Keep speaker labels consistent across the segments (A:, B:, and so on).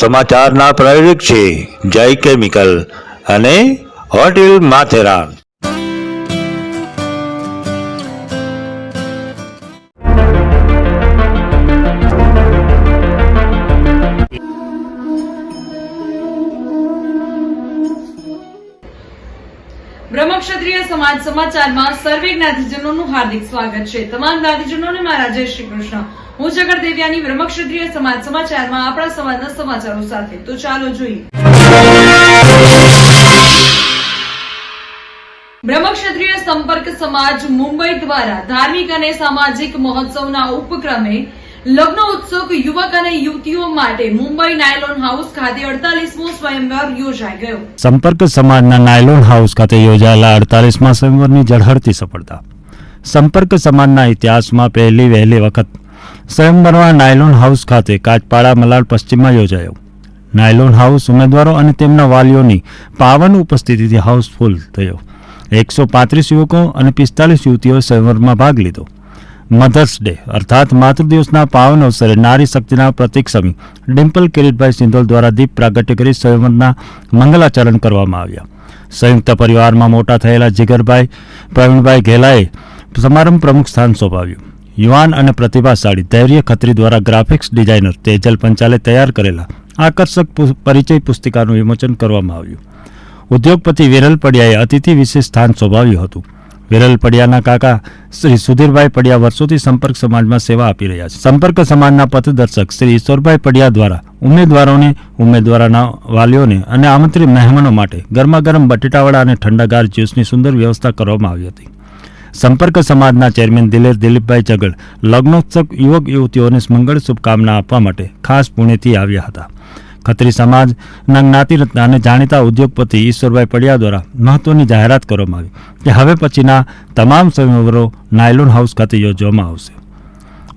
A: સમાચારના પ્રાયોજક છે જય કેમિકલ અને હોટેલ માથેરાન.
B: સમાચારમાં સર્વે જ્ઞાતિજનોનું હાર્દિક સ્વાગત છે. તમામ જ્ઞાતિજનોને મારા જય શ્રી કૃષ્ણ. હું જગર દેવ્યાની બ્રહ્મક્ષત્રિય સમાજ સમાચારમાં આપણા સમાજના સમાચારો સાથે. તો ચાલો જોઈએ. બ્રહ્મક્ષત્રિય સંપર્ક સમાજ મુંબઈ દ્વારા ધાર્મિક અને સામાજિક મહોત્સવના ઉપક્રમે લગ્ન ઉત્સુક યુવક અને યુવતીઓ માટે મુંબઈ નાયલોન હાઉસ ખાતે અડતાલીસમો સ્વયંવર યોજાઈ ગયો.
C: સંપર્ક સમાજના નાયલોન હાઉસ ખાતે યોજાયેલા અડતાલીસમા સ્વયંવરની ઝળહળતી સફળતા. સંપર્ક સમાજના ઇતિહાસમાં પહેલી વહેલી વખત સ્વયંવરમાં નાયલોન હાઉસ ખાતે કાચપાડા મલાડ પશ્ચિમમાં યોજાયો. નાયલોન હાઉસ ઉમેદવારો અને તેમના વાલીઓની પાવન ઉપસ્થિતિથી હાઉસફુલ થયો. એકસો પાંત્રીસ યુવકો અને પિસ્તાલીસ યુવતીઓએ સ્વયંવરમાં ભાગ લીધો. મધર્સ ડે, અર્થાત માતૃદિવસના પાવન અવસરે નારી શક્તિના પ્રતિક સમી ડિમ્પલ કિરીટભાઈ સિંધોલ દ્વારા દીપ પ્રાગટ્ય કરી સ્વયંવરના મંગલાચરણ કરવામાં આવ્યા. સંયુક્ત પરિવારમાં મોટા થયેલા જીગરભાઈ, પ્રવીણભાઈ ઘેલાએ સમારંભ પ્રમુખ સ્થાન સોંપાવ્યું. યુવાન અને પ્રતિભાશાળી ધૈર્ય ખત્રી દ્વારા ગ્રાફિક્સ ડિઝાઇનર તેજલ પંચાલે તૈયાર કરેલા આકર્ષક પરિચય પુસ્તિકાનું વિમોચન કરવામાં આવ્યું. ઉદ્યોગપતિ વિરલ પડિયાએ અતિથિ વિશેષ સ્થાન શોભાવ્યું હતું. વિરલ પડિયાના કાકા શ્રી સુધીરભાઈ પડિયા વર્ષોથી સંપર્ક સમાજમાં સેવા આપી રહ્યા છે. સંપર્ક સમાજના પથદર્શક શ્રી ઈશ્વરભાઈ પડિયા દ્વારા ઉમેદવારોને, ઉમેદવારોના વાલીઓને અને આમંત્રિત મહેમાનો માટે ગરમાગરમ બટેટાવડા અને ઠંડાગાર જ્યુસની સુંદર વ્યવસ્થા કરવામાં આવી હતી. સંપર્ક સમાજના ચેરમેન દિલેર દિલીપભાઈ ચગળ, લગ્નોત્સવ યુવક યુવતીઓને મંગળ શુભકામના આપવા માટે ખાસ પુણેથી આવ્યા હતા. ખત્રી સમાજના જ્ઞાતિરત્ન અને જાણીતા ઉદ્યોગપતિ ઈશ્વરભાઈ પડિયા દ્વારા મહત્વની જાહેરાત કરવામાં આવી કે હવે પછીના તમામ સ્વયંવરો નાયલોન હાઉસ ખાતે યોજવામાં આવશે.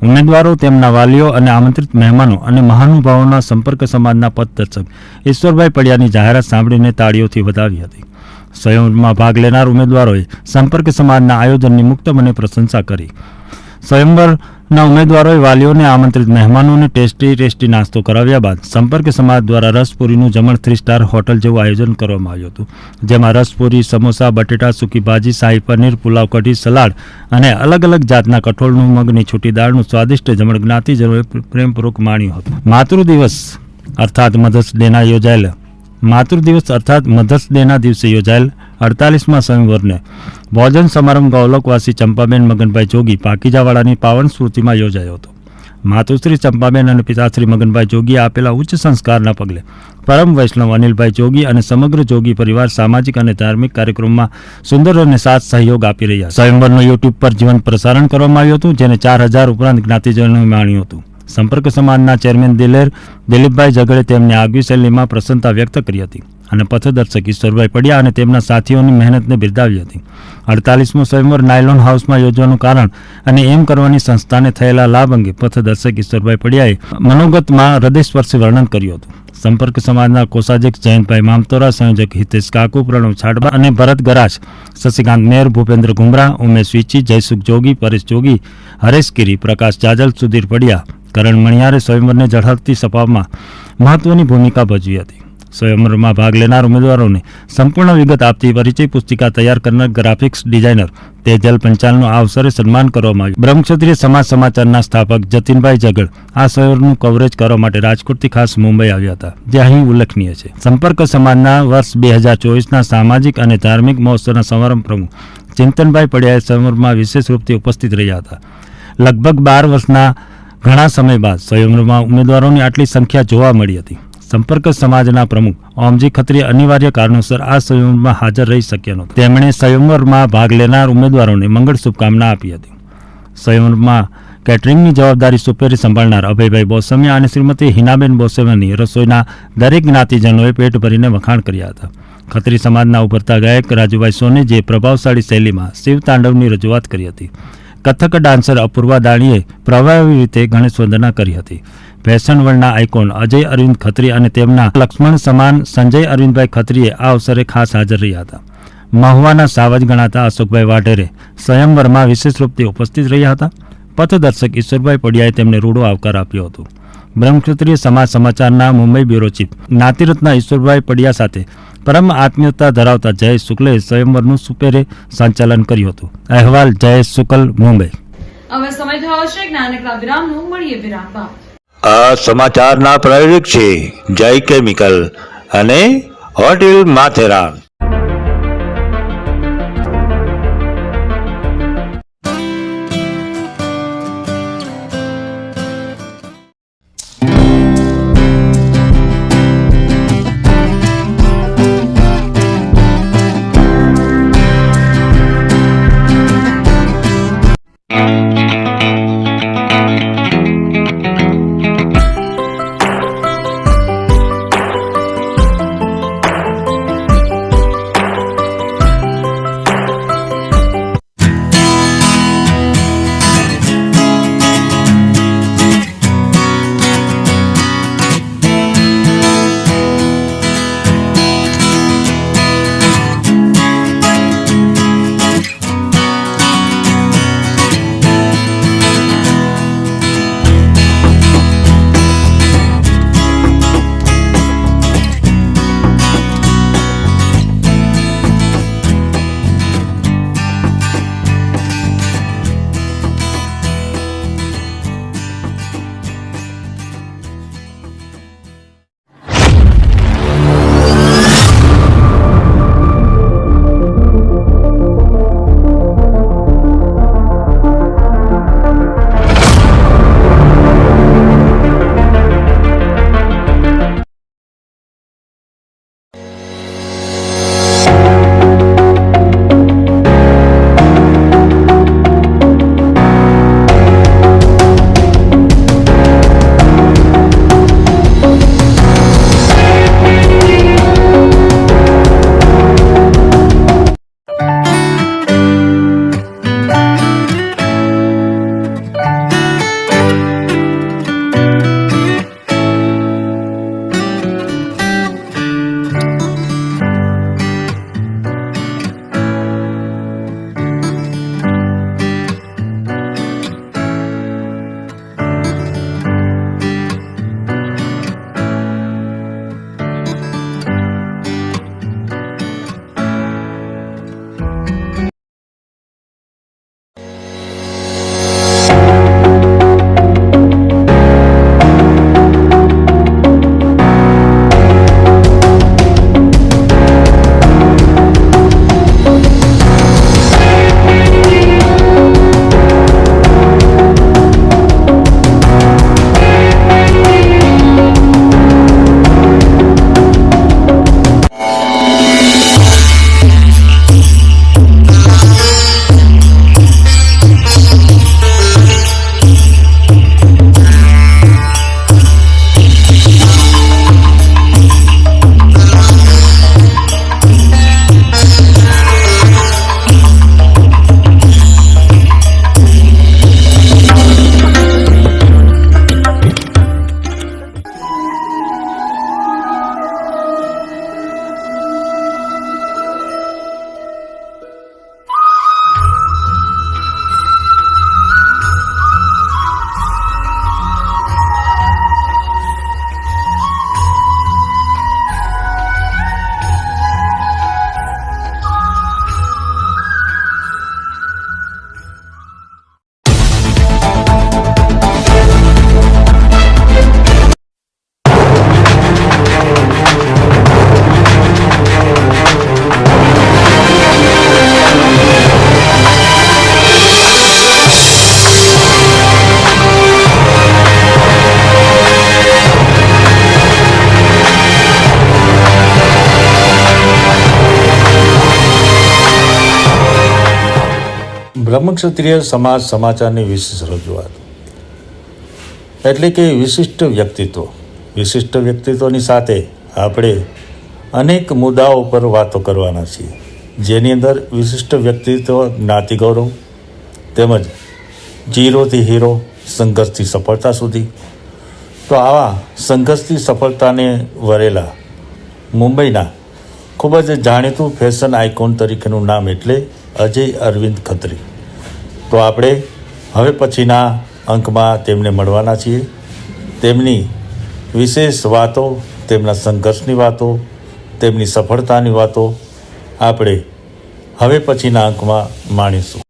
C: ઉમેદવારો, તેમના વાલીઓ અને આમંત્રિત મહેમાનો અને મહાનુભાવોના સંપર્ક સમાજના પથદર્શક ઈશ્વરભાઈ પડિયાની જાહેરાત સાંભળીને તાળીઓથી વધાવી હતી. સ્વયંવરમાં ભાગ લેનાર ઉમેદવારોએ સંપર્ક સમાજના આયોજનની મુક્ત મને પ્રશંસા કરી. સ્વયંવરના ઉમેદવારોએ વાલીઓને આમંત્રિત મહેમાનોને ટેસ્ટી ટેસ્ટી નાસ્તો કરાવ્યા બાદ સંપર્ક સમાજ દ્વારા રસપુરીનું જમણ થ્રી સ્ટાર હોટલ જેવું આયોજન કરવામાં આવ્યું હતું. જેમાં રસપુરી, સમોસા, બટેટા, સૂકી ભાજી, શાહી પનીર, પુલાવ કઢી, સલાડ અને અલગ અલગ જાતના કઠોળનું, મગની છૂટી દાળનું સ્વાદિષ્ટ જમણ જ્ઞાતિજનોએ પ્રેમપૂર્વક માણ્યું હતું. માતૃ દિવસ અર્થાત મધર્સ ડેના યોજાયેલા માતૃ દિવસ અર્થાત મધર્સ ડેના દિવસે યોજાયેલ અડતાલીસમાં સ્વયંવરને. ભોજન સમારંભ ગૌલોકવાસી ચંપાબેન મગનભાઈ જોગી પાકીજાવાળાની પાવન સ્મૃતિમાં યોજાયો હતો. માતુશ્રી ચંપાબેન અને પિતાશ્રી મગનભાઈ જોગીએ આપેલા ઉચ્ચ સંસ્કારના પગલે પરમ વૈષ્ણવ અનિલભાઈ જોગી અને સમગ્ર જોગી પરિવાર સામાજિક અને ધાર્મિક કાર્યક્રમમાં સુંદર અને સાથ સહયોગ આપી રહ્યા સ્વયંવરનું યુટ્યુબ પર જીવન પ્રસારણ કરવામાં આવ્યું હતું, જેને ચાર હજાર ઉપરાંત જ્ઞાતિજનોએ માણ્યું હતું. સંપર્ક સમાજના ચેરમેન દિલેર દિલીપભાઈ જગડે તેમની આગવી શૈલીમાં પ્રસન્નતા વ્યક્ત કરી હતી. અને પથદર્શક ઈશ્વરભાઈ પડિયા અને તેમના સાથીઓની મહેનતને બિરદાવી હતી. અડતાલીસમો સ્વયંવર નાયલોન હાઉસમાં યોજવાનું કારણ અને એમ કરવાની સંસ્થાને થયેલા લાભ અંગે પથદર્શક ઈશ્વરભાઈ પડિયાએ મનોગતમાં હૃદયસ્પર્શી વર્ણન કર્યું હતું. સંપર્ક સમાજના કોષાધ્યક્ષ જયંતભાઈ મામતોરા, સંયોજક હિતેશ કાકુ, પ્રણવ છાડબા અને ભરત ગરાજ શશિકાંત મેર, ભૂપેન્દ્ર ગુમરા ઉમેશ વિચી જયસુખ જોગી, પરેશ જોગી, હરેશ ગીરી, પ્રકાશ જાજલ, સુધીર પડિયા કરણ મણિયારે સ્વયંવરને ઝડપથી સપાવમાં મહત્વની ભૂમિકા ભજવી હતી. સ્વયંવરમાં ભાગ લેનાર ઉમેદવારોને સંપૂર્ણ વિગત આપતી પરિચય પુસ્તિકા તૈયાર કરનાર ગ્રાફિક્સ ડિઝાઇનર તેજલ પંચાલનું આ અવસરે સન્માન કરવામાં આવ્યું. બ્રહ્મક્ષત્રિય સમાજ સમાચારના સ્થાપક જતીનભાઈ જગડ આ સ્વયંવરનું કવરેજ કરવા માટે રાજકોટથી ખાસ મુંબઈ આવ્યા હતા. જે અહીં ઉલ્લેખનીય છે. સંપર્ક સમાજના વર્ષ બે હજાર ચોવીસના સામાજિક અને ધાર્મિક મહોત્સવના સમારંભ પ્રમુખ ચિંતનભાઈ પડિયાએ સ્વયંવરમાં વિશેષ રૂપથી ઉપસ્થિત રહ્યા હતા. લગભગ બાર વર્ષના ઘણા સમય બાદ સ્વયંવરમાં ઉમેદવારોની આટલી સંખ્યા જોવા મળી હતી. સંપર્ક સમાજના પ્રમુખ ઓમજી ખત્રી અનિવાર્ય કારણોસર આ સંયમમાં હાજર રહી શક્યા નહોતા. તેમણે સંયમરમાં ભાગ લેનાર ઉમેદવારોને મંગળ શુભકામના આપી હતી. સંયમરમાં કેટરિંગની જવાબદારી સુપેરી સંભાળનાર અભયભાઈ બોસમિયા અને શ્રીમતી હિનાબેન બોસમિયાની રસોઈના દરેક જ્ઞાતિજનોએ પેટ ભરીને વખાણ કર્યા હતા. ખત્રી સમાજના ઉભરતા ગાયક રાજુભાઈ સોનેજીએ પ્રભાવશાળી શૈલીમાં શિવ તાંડવની રજૂઆત કરી હતી. કથક ડાન્સર અપૂર્વા દાણીએ પ્રભાવી રીતે ગણેશ વંદના કરી હતી. ફેશન વર્લ્ડના આઇકોન અજય અરવિંદ ખત્રી અને તેમના લક્ષ્મણ સમાન સંજય અરવિંદભાઈ ખત્રીએ આ અવસરે ખાસ હાજર રહ્યા હતા. મહુવાના સાવજ ગણાતા અશોકભાઈ વાઢેરે સ્વયંવરમાં વિશેષ રૂપથી ઉપસ્થિત રહ્યા હતા. પથદર્શક ઈશ્વરભાઈ પડિયાએ તેમને રૂડો આવકાર આપ્યો હતો. બ્રહ્મક્ષત્રિય સમાજ સમાચારના મુંબઈ બ્યુરો ચીફ નાતિરત્ન ઈશ્વરભાઈ પડિયા સાથે પરમ આત્મીયતા ધરાવતા જયેશ શુક્લે સ્વયંવરનું સુપેરે સંચાલન કર્યું હતું. અહેવાલ, જયેશ શુકલ, મુંબઈ.
B: હવે સમય થયો છે જ્ઞાનકલા વિરામનું. મળીએ વિરામ બાદ.
A: આ સમાચારના પ્રાયોજક છે જય કેમિકલ અને હોટેલ માથેરાન.
D: બ્રહ્મક્ષત્રિય સમાજ સમાચારની વિશેષ રજૂઆત. એટલે કે વિશિષ્ટ વ્યક્તિત્વ. વિશિષ્ટ વ્યક્તિત્વની સાથે આપણે અનેક મુદ્દાઓ પર વાતો કરવાના છીએ. જેની અંદર વિશિષ્ટ વ્યક્તિત્વ, જ્ઞાતિ, ગૌરવ તેમજ જીરોથી હીરો, સંઘર્ષથી સફળતા સુધી. તો આવા સંઘર્ષથી સફળતાને વરેલા મુંબઈના ખૂબ જ જાણીતું ફેશન આઇકોન તરીકેનું નામ એટલે અજય અરવિંદ ખત્રી. તો આપણે હવે પછીના અંકમાં તેમને મળવાના છીએ. તેમની વિશેષ વાતો, તેમના સંઘર્ષની વાતો, તેમની સફળતાની વાતો આપણે હવે પછીના અંકમાં માણીશું.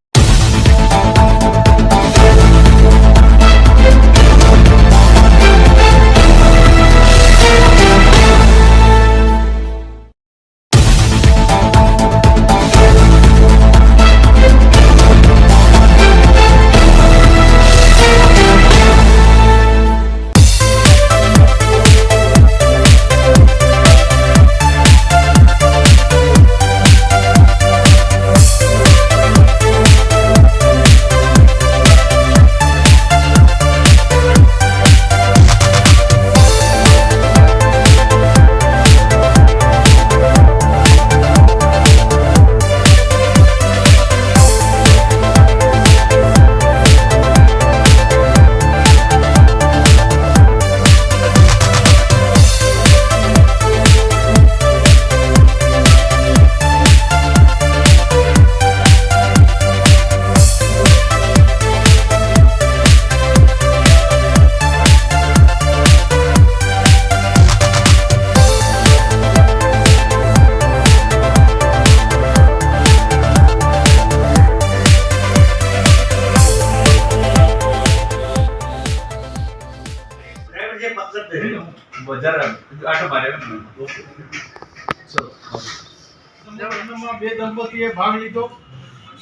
E: લગ્નમાં બે દંપતીએ ભાગ લીધો.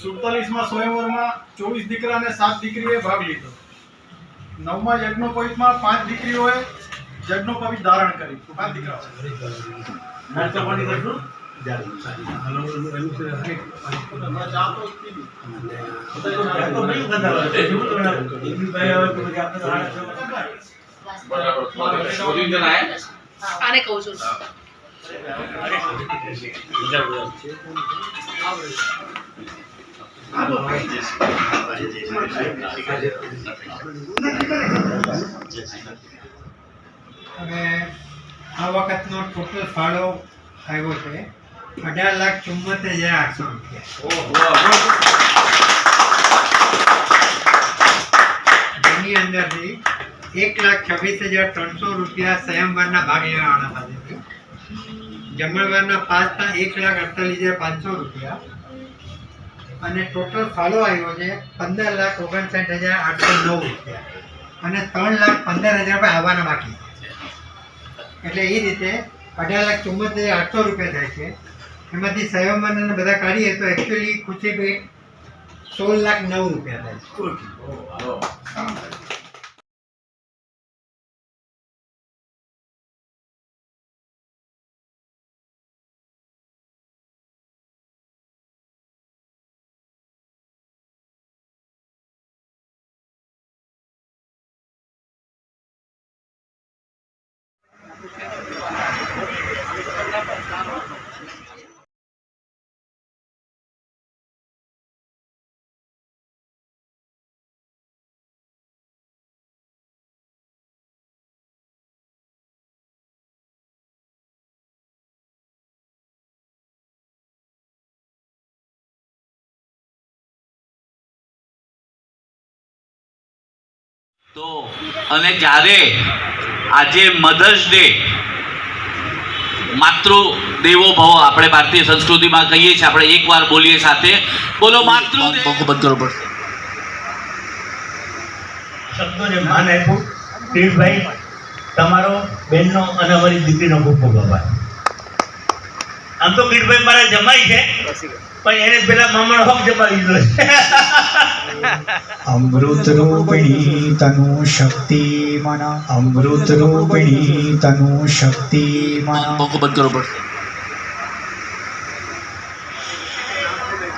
E: સુડતાલીસમાં સ્વયંવરમાં ચોવીસ દીકરા અને સાત દીકરીએ ભાગ લીધો. નવમા યજ્ઞોપવિતમાં પાંચ દીકરીઓએ યજ્ઞોપવિત ધારણ કરી. પાંચ દીકરાઓ. પીધી.
F: આને કહું છું.
G: અને આ વખતનો ટોટલ ફાળો આવ્યો છે અઢાર લાખ ચુમ્મોતેર હજાર આઠસો રૂપિયા. જેની અંદરથી એક લાખ છવ્વીસ હજાર ત્રણસો રૂપિયા સ્વયંવરના ભાગ લેવાના પાસેથી જમણવારના પાંચના એક લાખ અડતાલીસ હજાર પાંચસો રૂપિયા. અને ટોટલ ફાળો આવ્યો છે પંદર લાખ ઓગણસાઠ હજાર આઠસો નવ રૂપિયા. અને ત્રણ લાખ પંદર હજાર રૂપિયા આવવાના બાકી એટલે એ રીતે અઢાર લાખ ચુમ્મોતેર હજાર આઠસો રૂપિયા થાય છે. એમાંથી સહયોગમાં બધા કાઢીએ તો એકચ્યુઅલી ખુશીભાઈ સોળ લાખ નવ રૂપિયા થાય છે.
H: તો અને જ્યારે આજે મધર્સ ડે માતૃ દેવો ભવ આપણે ભારતીય સંસ્કૃતિમાં કહીએ છીએ આપણે એકવાર બોલીએ સાથે. બોલો માતૃ બંધ કરો બસ.
I: શબ્દોને માન આપ્યું. પિયુષભાઈ તમારો બેનનો અને અમારી દીકરીનો ખૂબ ખૂબ આભાર. આમ તો કીટભાઈ મારા જમાઈ છે. પણ એને પેલા મામણ હોક જમાવી દીધો છે.
J: અમૃત રૂપિણી તનુ શક્તિ મન. અમૃત રૂપિણી તનુ શક્તિ મન.
H: બંધ કરો પડશે.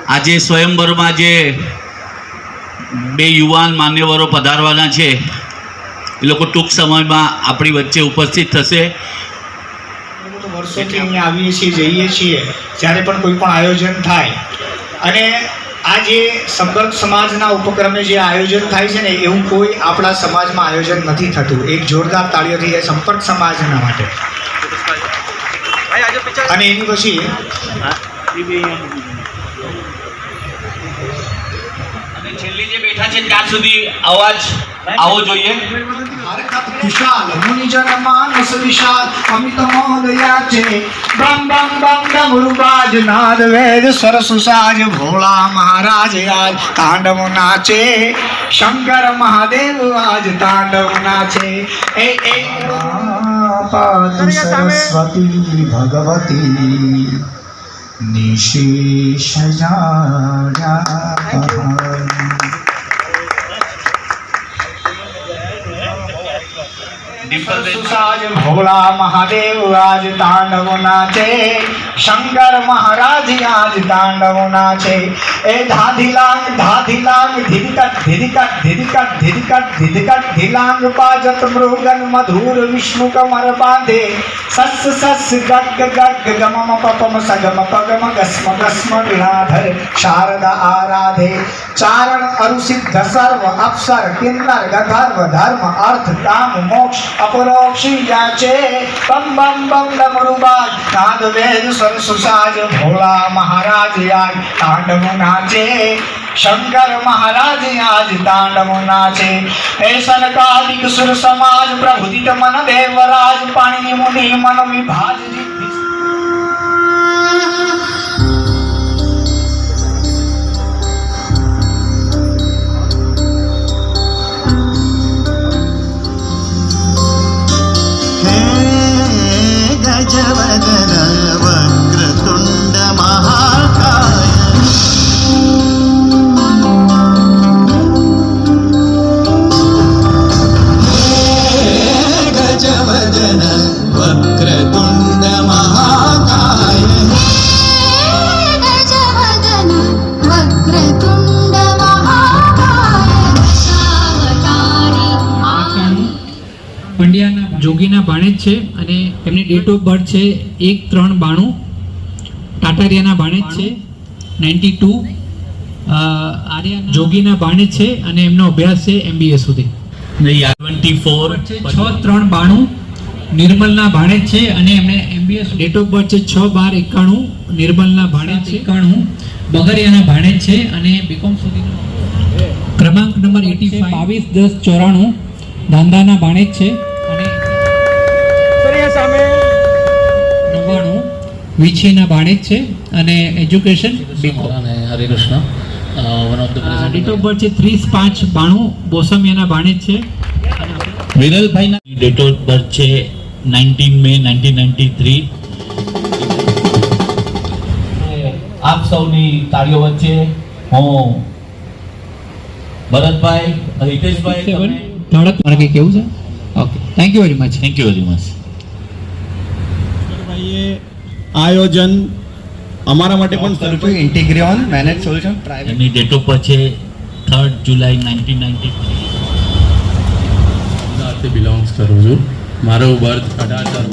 H: આજે સ્વયંવરમાં જે બે યુવાન માન્યવરો પધારવાના છે એ લોકો ટૂંક સમયમાં આપણી વચ્ચે ઉપસ્થિત થશે.
J: વર્ષોથી અહીંયા આવીએ છીએ જઈએ છીએ જ્યારે પણ કોઈ પણ આયોજન થાય. અને આ જે સંપર્ક સમાજના ઉપક્રમે જે આયોજન થાય છે ને એવું કોઈ આપણા સમાજમાં આયોજન નથી થતું. એક જોરદાર તાળીઓથી એ સંપર્ક સમાજના માટે. અને એની પછી
H: અને છેલ્લી જે બેઠા છે ત્યાં સુધી અવાજ આવવો જોઈએ.
J: વિશાલ મુનિજન માનસ વિશાલ અમિત મોહલયા છે. બ્રમ બ્રહ્મ બ્રહ્મ ડમરુબાજ નાદ વેદ સરસ સાજ ભોળા મહારાજ આજ તાંડવ નાચે. શંકર મહાદેવ આજ તાંડવ નાચે. એ એ. પાતુ સરસ્વતી ભગવતી નિશેષ
H: ડિમ્પલબેન
J: સુસાજ ભોળા મહાદેવ આજ તાંડવ નાચે. શંકર મહારાજ આજ તાંડવ નાચે એ ધાધીલાંગ ધાધીલાંગ ધીધકટ ધીધકટ ધીધકટ ધીધકટ ધીધકટ ધીલાંગ બાજત મૃગન મધુર વિષ્ણુ કમર બાંધે સસ સસ ગગ ગગ ગમમ પપમ સગમ પગમ ગસ્મ ગસ્મ વિલાધર શારદા આરાધે ચારણ અરુસિદ્ધ સર્વ અપ્સર કિન્નર ગંધર્વ ધર્મ અર્થ કામ મોક્ષ અપરોક્ષી યાચે બમ બમ બમ ડમરુબાજ નાદ વેદ શંકર સુસાજ ભોળા મહારાજ આજ તાંડવ નાચે. શંકર મહારાજ આજ તાંડવ નાચે. હે સનકાદિક સુર સમાજ પ્રભુદિત મન દેવરાજ પાણી મુનિ મન વિભાજ
K: ಜವದ ડેટ ઓફ બર્થ છે એક ત્રણ બાણું. ટાટારિયાના ભાણેજ છે નાઇન્ટી ટુ. આર્યા જોગીના ભાણેજ છે અને એમનો અભ્યાસ છે એમબીએ સુધી.
H: ટ્વેન્ટી ફોર
K: છ ત્રણ બાણું. નિર્મલના ભાણેજ છે અને એમને એમબીએસ ડેટ ઓફ બર્થ છે છ બાર એકાણું. નિર્મલના ભાણેજ છે. એકાણું. બગરિયાના ભાણેજ છે અને બીકોમ સુધીનો ક્રમાંક નંબર એટી બાવીસ દસ ચોરાણું. ધાંધાના ભાણેજ છે અને નવ્વાણું વિછીના ભાણેજ છે અને એજ્યુકેશન બીકોમ
H: હરે Krishna one of
K: date of birth છે ત્રીસ પાંચ બાણું બોસમિયાના ભાણેજ છે.
H: વિરલભાઈના ડેટ ઓફ બર્થ છે nineteen May nineteen ninety three આપ સૌની તાળીઓ વચ્ચે હું ભરતભાઈ હિતેશભાઈ
K: ધડક મારે કંઈ કેવું છે? Okay thank you very much
H: thank you very much
F: આયોજન અમારા માટે પણ ઇન્ટિગ્રિયોન મેનેજ સોલ્યુશન પ્રાઇવેટ
H: એની ડેટ ઓફ છે third July nineteen ninety three
L: અમદાવાદથી બિલોંગ્સ કરું છું. મારો બર્થ અઢાર ચાર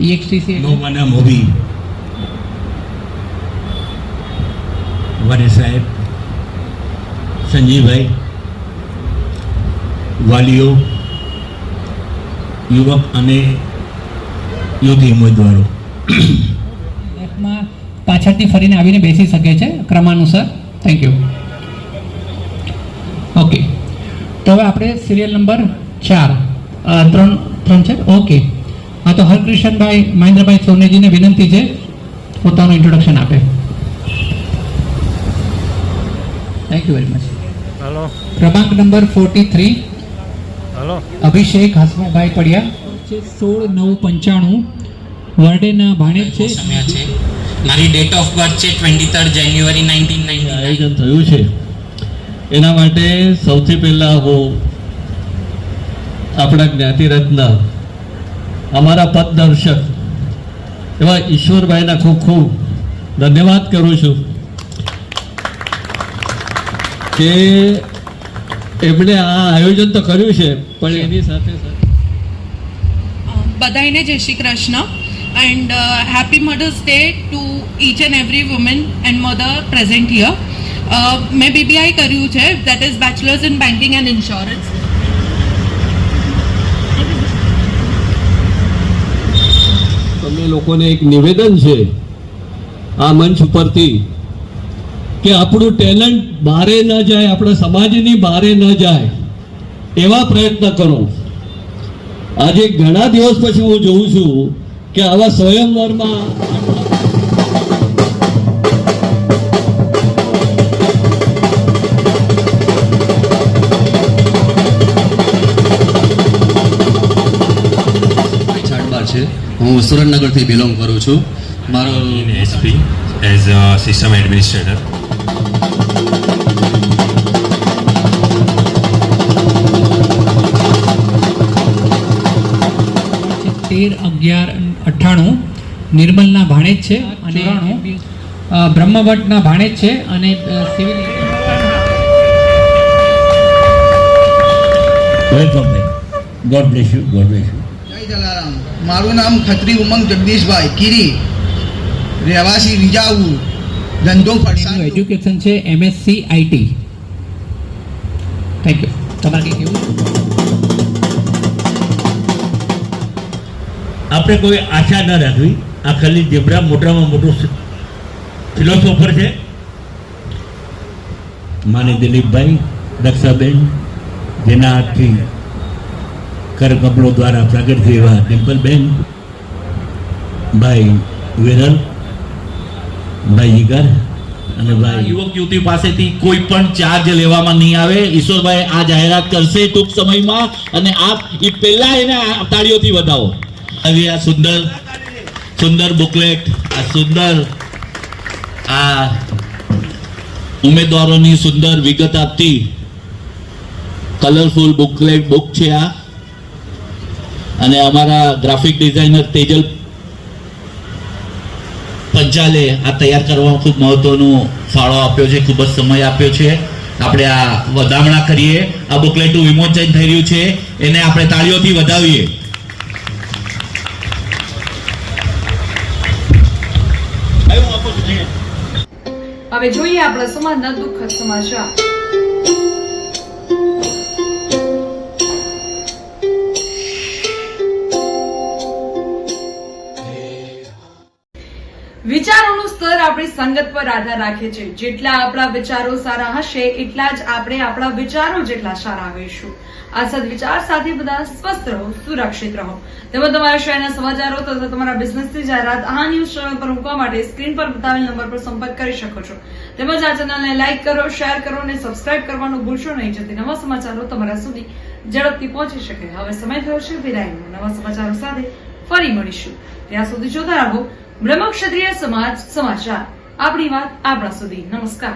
K: EXTC EXTC
L: નોવાના મૂવી વડે સાહેબ સંજીવભાઈ વાલીઓ યુવક અને યુવતી ઉમેદવારો.
K: માં પાછળથી ફરીને આવીને બેસી શકે છે ક્રમાનુસાર. થેન્ક યુ ઓકે તો હવે આપણે સિરિયલ નંબર ચાર. ત્રણ ત્રણ છે? ઓકે હા તો હરકૃષ્ણભાઈ મહેન્દ્રભાઈ સોનેજીને વિનંતી છે પોતાનું ઇન્ટ્રોડક્શન આપે. Thank you very much
C: hello.
K: ક્રમાંક number forty three
C: hello.
K: Abhishek Hasmubhai Padiya. સોળ નવ પંચાણું. વર્ડેના ભાણેજ છે.
F: છે. મારી ડેટ ઓફ બર્થ છે twenty third January nineteen ninety
L: આયોજન થયું છે. એના માટે સૌથી પહેલાં હું આપણા જ્ઞાતિરત્ન અમારા પથદર્શક એવા ઈશ્વરભાઈના ખૂબ ખૂબ ધન્યવાદ કરું છું કે એમણે આ આયોજન તો કર્યું છે પણ એની સાથે સાથે
M: બધાને જય Shri Krishna. And happy mother's day to each and every women and mother present here. મેં બીબીઆઈ કર્યું છે that is bachelors in banking and
L: insurance લોકોને એક નિવેદન છે આ મંચ ઉપરથી કે આપણું ટેલેન્ટ બારે ન જાય, આપણા સમાજની બારે ન જાય, એવા પ્રયત્ન કરો. આજે ઘણા દિવસ પછી હું જોઉં છું કે આવા સ્વયંવરમાં
N: સુરેન્દ્રનગરથી બિલોંગ કરું છું. મારો
O: SP as a system administrator
K: તેર અગિયાર અઠ્ઠાણું નિર્મલના ભાણેજ છે અને બ્રહ્મભટ્ટના ભાણેજ છે અને
I: civil god bless you god bless
P: you Jalaram. મારું નામ ખત્રી ઉમંગ જગદીશભાઈ. કિરી. રહેવાસી વિજાપુર ધંધો ફરસાણ
K: એજ્યુકેશન છે એમએસસી આઈટી થેન્ક યુ તમારે કેવું?
I: આપણે કોઈ આશા ન રાખવી. આ ખાલી જેબરા મોટામાં મોટું ફિલોસોફર છે. માને દિલીપભાઈ દક્ષાબેન જેના હાથથી કરકપડો દ્વારા પ્રગટ થયેલા એવા ડિમ્પલબેન ભાઈ વિરલ ભાઈ જીગર અને ભાઈ
H: યુવક યુવતી પાસેથી કોઈ પણ ચાર્જ લેવામાં નહીં આવે. ઈશ્વરભાઈ આ જાહેરાત કરશે ટૂંક સમયમાં અને આપ એ પહેલા એને તાળીઓથી વધાવો. હવે આ સુંદર સુંદર બુકલેટ આ સુંદર આ ઉમેદવારોની સુંદર વિગત આપતી કલરફુલ બુકલેટ બુક છે આ. અને અમારા ગ્રાફિક ડિઝાઇનર તેજલ પંચાલે આ તૈયાર કરવામાં ખૂબ મહત્વનો ફાળો આપ્યો છે ખૂબ જ સમય આપ્યો છે. આપણે આ વધામણા કરીએ. આ બુકલેટનું વિમોચન થઈ રહ્યું છે. એને આપણે તાળીઓથી વધાવીએ.
B: હવે જોઈએ આપણા સમાજના દુઃખદ સમાચાર. વિચારોનું સ્તર આપણી સંગત પર આધાર રાખે છે. જેટલા આપણા વિચારો સારા હશે, એટલા જ આપણે આપણા વિચારો જેટલા સારા હોઈશું. આ સદવિચાર સાથે બધા સ્વસ્થ રહો, સુરક્ષિત રહો. તેમજ તમારા શહેરના સમાચારો તથા તમારા બિઝનેસની જાહેરાત આ ન્યૂઝ ચેનલ પર મૂકવા માટે સ્ક્રીન પર બતાવેલ નંબર પર સંપર્ક કરી શકો છો. તેમજ આ ચેનલને લાઇક કરો, શેર કરો અને સબસ્ક્રાઇબ કરવાનું ભૂલશો નહીં. જેથી નવા સમાચારો તમારા સુધી ઝડપથી પહોંચી શકે. હવે સમય થયો છે વિરાયનો નવા સમાચારો સાથે ફરી મળીશું. ત્યાં સુધી જોતા રહો. બ્રહ્મ ક્ષત્રિય સમાજ સમાચાર. આપણી વાત આપણા સુધી. નમસ્કાર.